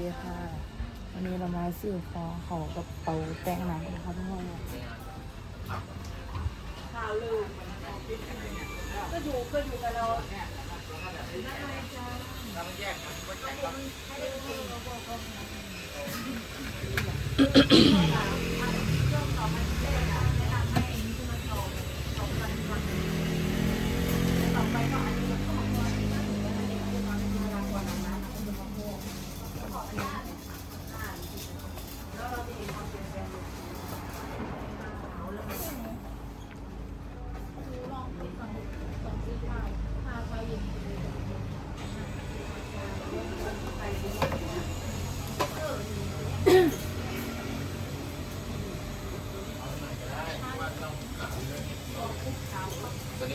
ดีค่ะ วันนี้เรามาซื้อของเขากับเป๋าแต่งหนังนะคะทุกคนข่าวลือก็อยู่ก็อยู่กับเราตัวนี้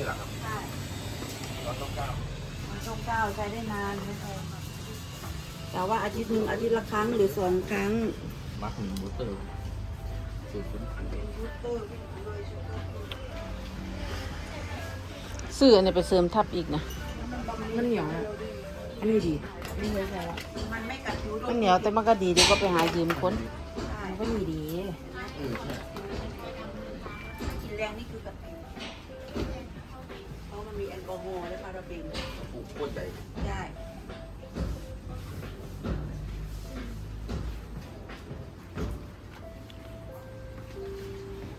เหรอครับร้อยต้องเก้าช่องเก้าใช้ได้นานไม่ใช่แต่ว่าอาทิตย์หนึ่งอาทิตย์ละครั้งหรือสองครั้งมาร์คหนึ่งบูสเตอร์สูตรคุณซื้ออันนี้ไปเสริมทับอีกนะ มันเหนียวอะอันนี้ดีไม่เคยใช่ละมันไม่กัดคิ้วด้วมัยนเหนียวแต่มันก็ดีเดี๋ยวก็ไปหายืมคนมันก็มีดีเออใช่กินแรงนี่คือกัดคิ้วเพราะ มีแอลกอฮอล์และพาราเบนผูกโคตรใหญ่ได้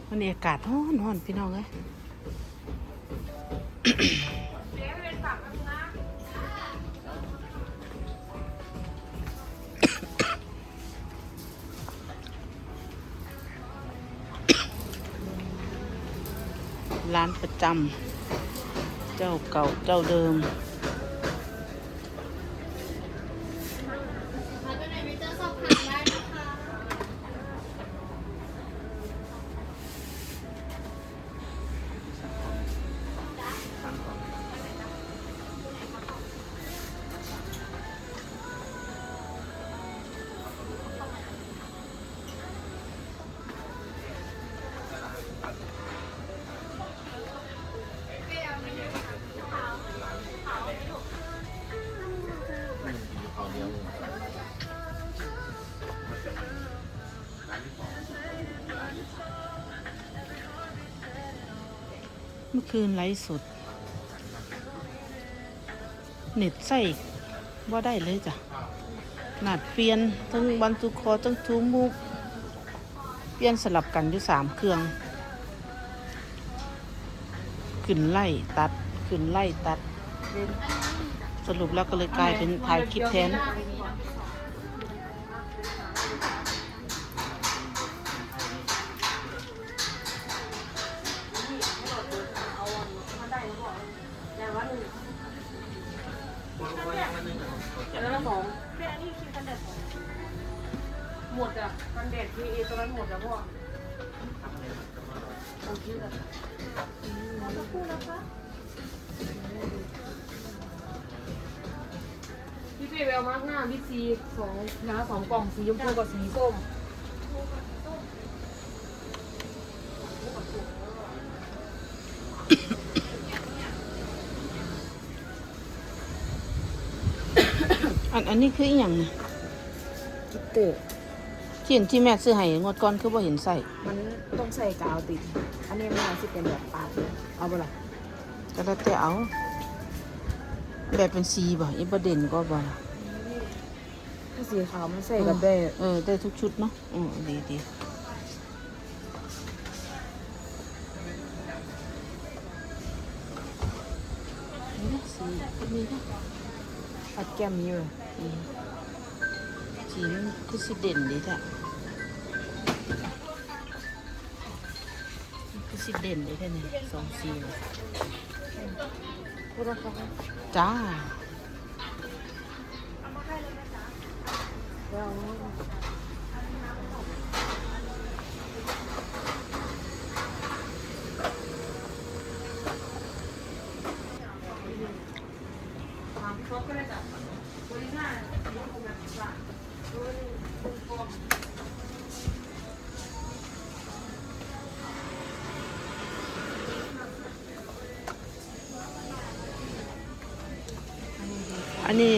วันนี้อากาศร้อนร้อนพี่น้องเอ้ยร้านประจำ เจ้าเก่าเจ้าเดิม มื่อคืนไลฟ์สด เน็ตใส่ว่าได้เลยจ้ะหนาดเปลี่ยนทั้งวันทุกคอทั้งทูมูกเปลี่ยนสลับกันอยู่สามเครื่อง ขึ้นไล่ตัด ขึ้นไล่ตัด สรุปแล้วก็เลยกลายเป็นถ่ายคลิปแทน ดดพีเอตอนนั้นหมดอะพ่อโอเคอะสักครู่นะคะพี่เป้ไปเอามากหน้าบิ๊กซีสองนะสองกล่องสีชมพูกับสีส้มอันอันนี้คืออีหยังนะกิตเตอร์ ที่เห็นที่แม่ซื้อให้งวดก่อนคือบ่เห็นใส่มันต้องใส่กาวติด อันนี้มันอาจจะเป็นแบบปาดเลยเอาไปละก็แล้วแต่เอา แบบเป็นสีบ่อีประเด็นก็บ่ล่ะถ้าสีขาวมันใส่กับได้เออได้ทุกชุดเนาะอือดีดีนี่นะสีนี่นะปัดแก้มนี้เลยอืมสีมันคือสิเด่นดีแท้ สิเด่นดีแท้เนี่ยสองสีเลยพูดนะคะจ้าแล้วอ อันนี้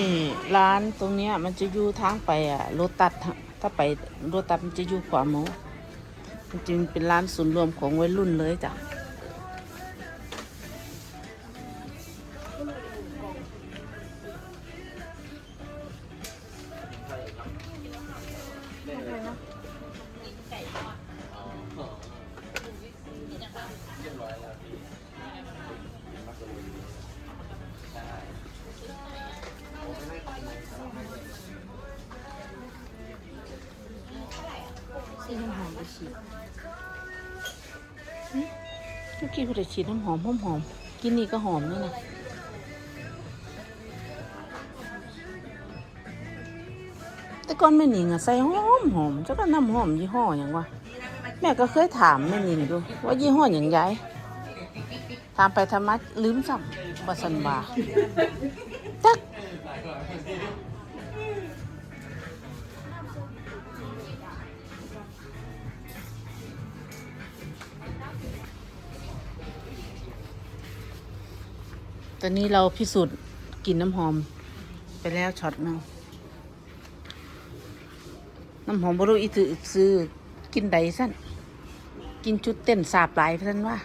ร้านตรงเนี้ยมันจะอยู่ทางไปอะโรตัสฮะถ้าไปโรตัสมันจะอยู่ขวามือมันจริงเป็นร้านศูนย์รวมของวัยรุ่นเลยจ้ะซื้อน้ำหอม ไปฉีดเมื่อกี้คุณได้ฉีดน้ำหอมหอมหอมกินนี่ก็หอมนี่นะแต่ก่อนแม่นิงอะใส่หอมหอมเจ้าก็น้ำหอมยี่ห้ออย่างวะแม่ก็เคยถามแม่นิงดูว่ายี่ห้ออย่างไรถามไปทำไมลืมซ้ำบาสันบาจัก ตอนนี้เราพิสูจน์กลิ่นน้ำหอม ไปแล้วช็อตหนึงน้ำหอมบรูอีถือซื้อกินใดสั้นกินชุดเต้นสาบหลายเพื่อนว่า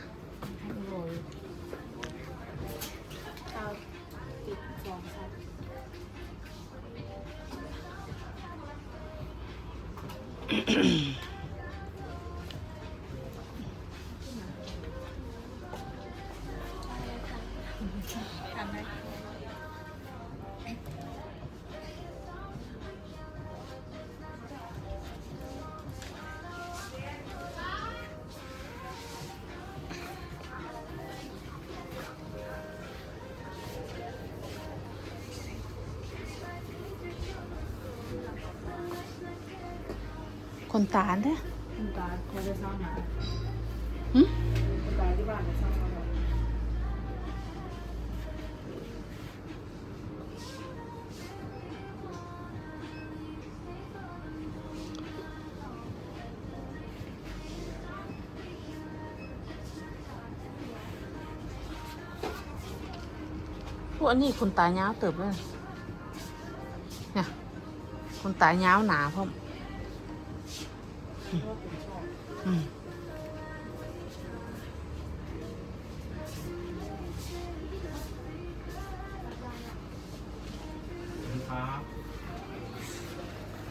คนตาเนี่ยคุณตาเขาจะสร้างมาหึคุณตาที่บ้านจะสร้างมาพวกอันนี้คนตายาวเติบเลยเนี่ยคนตายาวหนาพ่อมอืม ครับ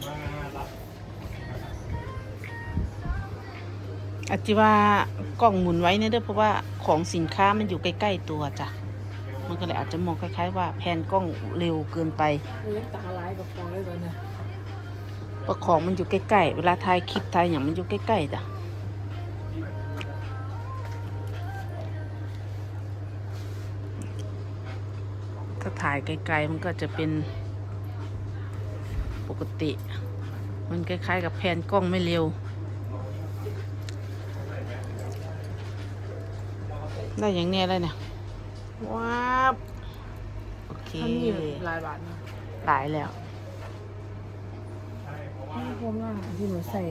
มารับอาจจะว่ากล้องหมุนไว้เนี่ยเด้อเพราะว่าของสินค้ามันอยู่ใกล้ ๆ ตัวจ้ะ มันก็เลยอาจจะมองคล้าย ๆ ว่าแผนกล้องเร็วเกินไปเลี้ยตาลายกับฟองด้เลยเนี่ย เพราะของมันอยู่ใกล้ๆ เวลาถ่ายคลิปถ่ายอย่างมันอยู่ใกล้ๆจ้ะถ้าถ่ายไกลๆมันก็จะเป็นปกติ มันคล้ายๆกับแผนกล้องไม่เร็ว ได้อย่างเนี้ยเลยเนี่ยว้าวโอเคทำอยู่หลายบาทนะ หลายแล้ว นี่พวกง่ายที่หนูใส่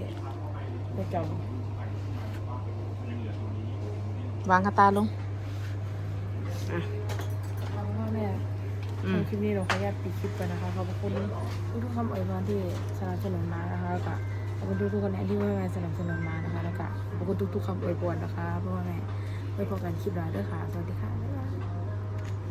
ประจวางกระตาลง อะำเอาพ่อแม่อืมคลิปนี้เราขออนุญาตปิดคลิปไปนะคะ ขอบคุณทุกๆคำอวยพรที่สนับสนุนมานะคะแล้วก็ขอบคุณทุกๆคะแนนที่พ่อแม่สนับสนุนมานะคะแล้วก็ขอบคุณทุกๆคำอวยพรนะคะพ่อแม่ไว้พบกันคลิปหน้าด้วยค่ะ สวัสดีค่ะ